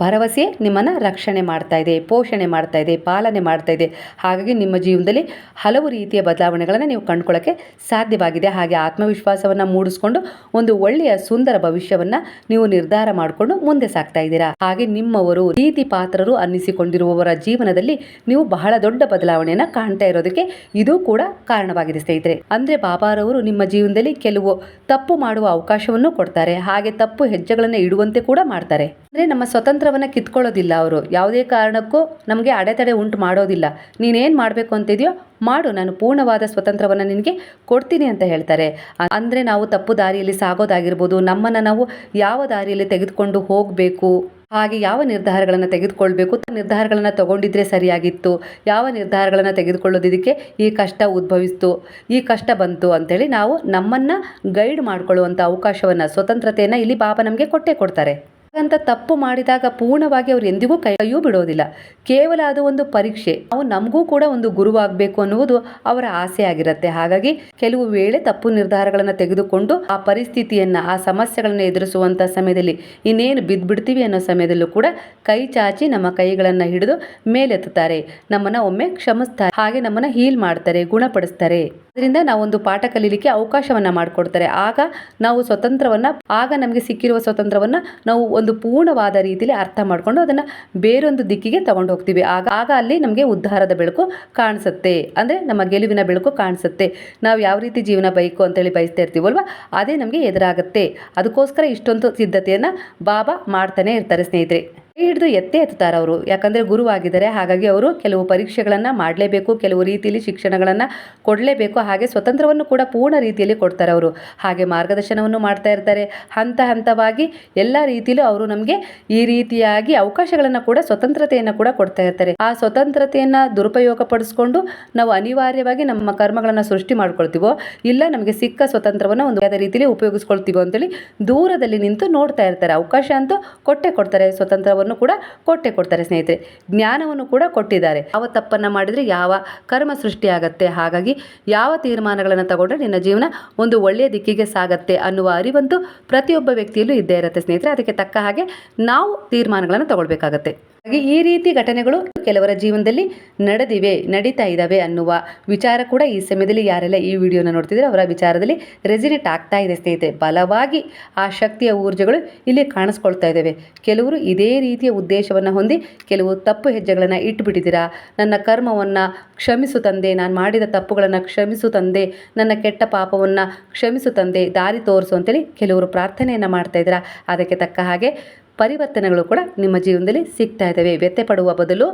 ಭರವಸೆ ನಿಮ್ಮನ್ನು ರಕ್ಷಣೆ ಮಾಡ್ತಾ ಇದೆ, ಪೋಷಣೆ ಮಾಡ್ತಾ ಇದೆ, ಪಾಲನೆ ಮಾಡ್ತಾ ಇದೆ. ಹಾಗಾಗಿ ನಿಮ್ಮ ಜೀವನದಲ್ಲಿ ಹಲವು ರೀತಿಯ ಬದಲಾವಣೆಗಳನ್ನು ನೀವು ಕಂಡುಕೊಳ್ಳೋಕ್ಕೆ ಸಾಧ್ಯವಾಗಿದೆ. ಹಾಗೆ ಆತ್ಮವಿಶ್ವಾಸವನ್ನು ಮೂಡಿಸ್ಕೊಂಡು ಒಂದು ಒಳ್ಳೆಯ ಸುಂದರ ಭವಿಷ್ಯವನ್ನು ನೀವು ನಿರ್ಧಾರ ಮಾಡಿಕೊಂಡು ಮುಂದೆ ಸಾಗ್ತಾ ಇದ್ದೀರಾ? ಹಾಗೆ ನಿಮ್ಮವರು ರೀತಿ ಪಾತ್ರರು ಅನ್ನಿಸಿಕೊಂಡಿರುವವರ ಜೀವನದಲ್ಲಿ ನೀವು ಬಹಳ ದೊಡ್ಡ ಬದಲಾವಣೆಯನ್ನು ಕಾಣ್ತಾ ಇರೋದಕ್ಕೆ ಇದು ಕೂಡ ಕಾರಣವಾಗಿದೆ ಸ್ನೇಹಿತರೆ. ಅಂದರೆ ಬಾಬಾರವರು ನಿಮ್ಮ ಜೀವನದಲ್ಲಿ ಕೆಲವು ತಪ್ಪು ಮಾಡುವ ಅವಕಾಶವನ್ನು ಕೊಡ್ತಾರೆ. ಹಾಗೆ ತಪ್ಪು ಹೆಜ್ಜೆಗಳನ್ನು ಇಡುವಂತೆ ಕೂಡ ಮಾಡ್ತಾರೆ. ಅಂದರೆ ನಮ್ಮ ಸ್ವತಂತ್ರವನ್ನ ಕಿತ್ಕೊಳ್ಳೋದಿಲ್ಲ ಅವರು. ಯಾವುದೇ ಕಾರಣಕ್ಕೂ ನಮಗೆ ಅಡೆತಡೆ ಉಂಟು ಮಾಡೋದಿಲ್ಲ. ನೀನೇನು ಮಾಡಬೇಕು ಅಂತಿದೆಯೋ ಮಾಡು, ನಾನು ಪೂರ್ಣವಾದ ಸ್ವತಂತ್ರವನ್ನು ನಿನಗೆ ಕೊಡ್ತೀನಿ ಅಂತ ಹೇಳ್ತಾರೆ. ಅಂದರೆ ಅಂದ್ರೆ ನಾವು ತಪ್ಪು ದಾರಿಯಲ್ಲಿ ಸಾಗೋದಾಗಿರ್ಬೋದು, ನಮ್ಮನ್ನು ನಾವು ಯಾವ ದಾರಿಯಲ್ಲಿ ತೆಗೆದುಕೊಂಡು ಹೋಗಬೇಕು, ಹಾಗೆ ಯಾವ ನಿರ್ಧಾರಗಳನ್ನು ತೆಗೆದುಕೊಳ್ಬೇಕು ನಿರ್ಧಾರಗಳನ್ನು ತಗೊಂಡಿದ್ರೆ ಸರಿಯಾಗಿತ್ತು, ಯಾವ ನಿರ್ಧಾರಗಳನ್ನು ತೆಗೆದುಕೊಳ್ಳೋದಿದ್ದಕ್ಕೆ ಈ ಕಷ್ಟ ಉದ್ಭವಿಸ್ತು, ಈ ಕಷ್ಟ ಬಂತು ಅಂಥೇಳಿ ನಾವು ನಮ್ಮನ್ನು ಗೈಡ್ ಮಾಡಿಕೊಳ್ಳುವಂಥ ಅವಕಾಶವನ್ನು, ಸ್ವತಂತ್ರತೆಯನ್ನು ಇಲ್ಲಿ ಬಾಬಾ ನಮಗೆ ಕೊಟ್ಟೇ ಕೊಡ್ತಾರೆ. ಅಂತ ತಪ್ಪು ಮಾಡಿದಾಗ ಪೂರ್ಣವಾಗಿ ಅವ್ರು ಎಂದಿಗೂ ಕೈಯೂ ಬಿಡೋದಿಲ್ಲ. ಕೇವಲ ಅದು ಒಂದು ಪರೀಕ್ಷೆ. ಅವು ನಮಗೂ ಕೂಡ ಒಂದು ಗುರುವಾಗಬೇಕು ಅನ್ನುವುದು ಅವರ ಆಸೆ ಆಗಿರುತ್ತೆ ಹಾಗಾಗಿ ಕೆಲವು ವೇಳೆ ತಪ್ಪು ನಿರ್ಧಾರಗಳನ್ನು ತೆಗೆದುಕೊಂಡು ಆ ಪರಿಸ್ಥಿತಿಯನ್ನ, ಆ ಸಮಸ್ಯೆಗಳನ್ನು ಎದುರಿಸುವಂಥ ಸಮಯದಲ್ಲಿ ಇನ್ನೇನು ಬಿದ್ದುಬಿಡ್ತೀವಿ ಅನ್ನೋ ಸಮಯದಲ್ಲೂ ಕೂಡ ಕೈ ಚಾಚಿ ನಮ್ಮ ಕೈಗಳನ್ನು ಹಿಡಿದು ಮೇಲೆತ್ತುತ್ತಾರೆ. ನಮ್ಮನ್ನ ಒಮ್ಮೆ ಕ್ಷಮಿಸ್ತಾರೆ. ಹಾಗೆ ನಮ್ಮನ್ನ ಹೀಲ್ ಮಾಡ್ತಾರೆ, ಗುಣಪಡಿಸ್ತಾರೆ. ಅದರಿಂದ ನಾವೊಂದು ಪಾಠ ಕಲೀಲಿಕ್ಕೆ ಅವಕಾಶವನ್ನ ಮಾಡಿಕೊಡ್ತಾರೆ. ಆಗ ನಾವು ಸ್ವತಂತ್ರವನ್ನ, ಆಗ ನಮಗೆ ಸಿಕ್ಕಿರುವ ಸ್ವತಂತ್ರವನ್ನ ನಾವು ಒಂದು ಪೂರ್ಣವಾದ ರೀತಿಯಲ್ಲಿ ಅರ್ಥ ಮಾಡಿಕೊಂಡು ಅದನ್ನು ಬೇರೊಂದು ದಿಕ್ಕಿಗೆ ತಗೊಂಡು ಹೋಗ್ತೀವಿ. ಆಗ ಆಗ ಅಲ್ಲಿ ನಮಗೆ ಉದ್ಧಾರದ ಬೆಳಕು ಕಾಣಿಸುತ್ತೆ. ಅಂದರೆ ನಮ್ಮ ಗೆಲುವಿನ ಬೆಳಕು ಕಾಣಿಸುತ್ತೆ. ನಾವು ಯಾವ ರೀತಿ ಜೀವನ ಬೈಕು ಅಂತೇಳಿ ಬಯಸ್ತಾ ಇರ್ತೀವಲ್ವ, ಅದೇ ನಮಗೆ ಎದುರಾಗುತ್ತೆ. ಅದಕ್ಕೋಸ್ಕರ ಇಷ್ಟೊಂದು ಸಿದ್ಧತೆಯನ್ನು ಬಾಬಾ ಮಾಡ್ತಾನೆ ಇರ್ತಾರೆ ಸ್ನೇಹಿತರೆ. ಹಿಡಿದು ಎತ್ತೇ ಎತ್ತುತ್ತಾರೆ ಅವರು. ಯಾಕಂದರೆ ಗುರುವಾಗಿದ್ದಾರೆ ಹಾಗಾಗಿ ಅವರು ಕೆಲವು ಪರೀಕ್ಷೆಗಳನ್ನು ಮಾಡಲೇಬೇಕು, ಕೆಲವು ರೀತಿಯಲ್ಲಿ ಶಿಕ್ಷಣಗಳನ್ನು ಕೊಡಲೇಬೇಕು. ಹಾಗೆ ಸ್ವತಂತ್ರವನ್ನು ಕೂಡ ಪೂರ್ಣ ರೀತಿಯಲ್ಲಿ ಕೊಡ್ತಾರೆ ಅವರು. ಹಾಗೆ ಮಾರ್ಗದರ್ಶನವನ್ನು ಮಾಡ್ತಾ ಇರ್ತಾರೆ. ಹಂತ ಹಂತವಾಗಿ ಎಲ್ಲ ರೀತಿಯಲ್ಲೂ ಅವರು ನಮಗೆ ಈ ರೀತಿಯಾಗಿ ಅವಕಾಶಗಳನ್ನು ಕೂಡ, ಸ್ವತಂತ್ರತೆಯನ್ನು ಕೂಡ ಕೊಡ್ತಾ ಇರ್ತಾರೆ. ಆ ಸ್ವತಂತ್ರತೆಯನ್ನು ದುರುಪಯೋಗ ಪಡಿಸ್ಕೊಂಡು ನಾವು ಅನಿವಾರ್ಯವಾಗಿ ನಮ್ಮ ಕರ್ಮಗಳನ್ನು ಸೃಷ್ಟಿ ಮಾಡ್ಕೊಳ್ತೀವೋ, ಇಲ್ಲ ನಮಗೆ ಸಿಕ್ಕ ಸ್ವತಂತ್ರವನ್ನು ಒಂದು ಯಾವುದೇ ರೀತಿಯಲ್ಲಿ ಉಪಯೋಗಿಸ್ಕೊಳ್ತೀವೋ ಅಂತೇಳಿ ದೂರದಲ್ಲಿ ನಿಂತು ನೋಡ್ತಾ ಇರ್ತಾರೆ. ಅವಕಾಶ ಅಂತೂ ಕೊಟ್ಟೆ ಕೊಡ್ತಾರೆ. ಸ್ವತಂತ್ರವನ್ನು ಕೂಡ ಕೊಟ್ಟೆ ಕೊಡ್ತಾರೆ ಸ್ನೇಹಿತರೆ. ಜ್ಞಾನವನ್ನು ಕೂಡ ಕೊಟ್ಟಿದ್ದಾರೆ. ಯಾವ ತಪ್ಪನ್ನು ಮಾಡಿದರೆ ಯಾವ ಕರ್ಮ ಸೃಷ್ಟಿಯಾಗತ್ತೆ ಹಾಗಾಗಿ ಯಾವ ತೀರ್ಮಾನಗಳನ್ನು ತಗೊಂಡ್ರೆ ನಿನ್ನ ಜೀವನ ಒಂದು ಒಳ್ಳೆಯ ದಿಕ್ಕಿಗೆ ಸಾಗತ್ತೆ ಅನ್ನುವ ಅರಿವಂತೂ ಪ್ರತಿಯೊಬ್ಬ ವ್ಯಕ್ತಿಯಲ್ಲೂ ಇದ್ದೇ ಇರುತ್ತೆ ಸ್ನೇಹಿತರೆ. ಅದಕ್ಕೆ ತಕ್ಕ ಹಾಗೆ ನಾವು ತೀರ್ಮಾನಗಳನ್ನು ತಗೊಳ್ಬೇಕಾಗತ್ತೆ. ಹಾಗೆ ಈ ರೀತಿ ಘಟನೆಗಳು ಕೆಲವರ ಜೀವನದಲ್ಲಿ ನಡೆದಿವೆ, ನಡೀತಾ ಇದ್ದಾವೆ ಅನ್ನುವ ವಿಚಾರ ಕೂಡ ಈ ಸಮಯದಲ್ಲಿ ಯಾರೆಲ್ಲ ಈ ವಿಡಿಯೋನ ನೋಡ್ತಿದ್ರೆ ಅವರ ವಿಚಾರದಲ್ಲಿ ರೆಸಿನೇಟ್ ಆಗ್ತಾ ಇದೆ ಸ್ನೇಹಿತರೆ. ಬಲವಾಗಿ ಆ ಶಕ್ತಿಯ ಊರ್ಜೆಗಳು ಇಲ್ಲಿ ಕಾಣಿಸ್ಕೊಳ್ತಾ ಇದ್ದಾವೆ ಕೆಲವರು ಇದೇ ರೀತಿಯ ಉದ್ದೇಶವನ್ನು ಹೊಂದಿ, ಕೆಲವು ತಪ್ಪು ಹೆಜ್ಜೆಗಳನ್ನು ಇಟ್ಬಿಟ್ಟಿದ್ದೀರಾ? ನನ್ನ ಕರ್ಮವನ್ನು ಕ್ಷಮಿಸು ತಂದೆ, ನಾನು ಮಾಡಿದ ತಪ್ಪುಗಳನ್ನು ಕ್ಷಮಿಸು ತಂದೆ, ನನ್ನ ಕೆಟ್ಟ ಪಾಪವನ್ನು ಕ್ಷಮಿಸು ತಂದೆ, ದಾರಿ ತೋರಿಸು ಅಂತೇಳಿ ಕೆಲವರು ಪ್ರಾರ್ಥನೆಯನ್ನು ಮಾಡ್ತಾ ಇದ್ದೀರಾ? ಅದಕ್ಕೆ ತಕ್ಕ ಹಾಗೆ ಪರಿವರ್ತನೆಗಳು ಕೂಡ ನಿಮ್ಮ ಜೀವನದಲ್ಲಿ ಸಿಗ್ತಾ ಇದ್ದಾವೆ. ವ್ಯತ್ಯೆ ಪಡುವ ಬದಲು,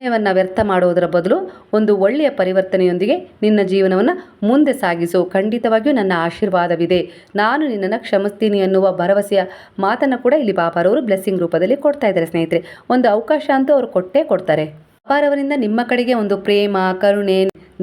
ಸಮಯವನ್ನು ವ್ಯರ್ಥ ಮಾಡುವುದರ ಬದಲು ಒಂದು ಒಳ್ಳೆಯ ಪರಿವರ್ತನೆಯೊಂದಿಗೆ ನಿನ್ನ ಜೀವನವನ್ನು ಮುಂದೆ ಸಾಗಿಸು. ಖಂಡಿತವಾಗಿಯೂ ನನ್ನ ಆಶೀರ್ವಾದವಿದೆ. ನಾನು ನಿನ್ನನ್ನು ಕ್ಷಮಿಸ್ತೀನಿ ಅನ್ನುವ ಭರವಸೆಯ ಮಾತನ್ನು ಕೂಡ ಇಲ್ಲಿ ಬಾಬಾರವರು ಬ್ಲೆಸ್ಸಿಂಗ್ ರೂಪದಲ್ಲಿ ಕೊಡ್ತಾ ಇದ್ದಾರೆ ಸ್ನೇಹಿತರೆ. ಒಂದು ಅವಕಾಶ ಅಂತೂ ಅವರು ಕೊಟ್ಟೇ ಕೊಡ್ತಾರೆ. ಬಾಬಾರವರಿಂದ ನಿಮ್ಮ ಕಡೆಗೆ ಒಂದು ಪ್ರೇಮ, ಕರುಣೆ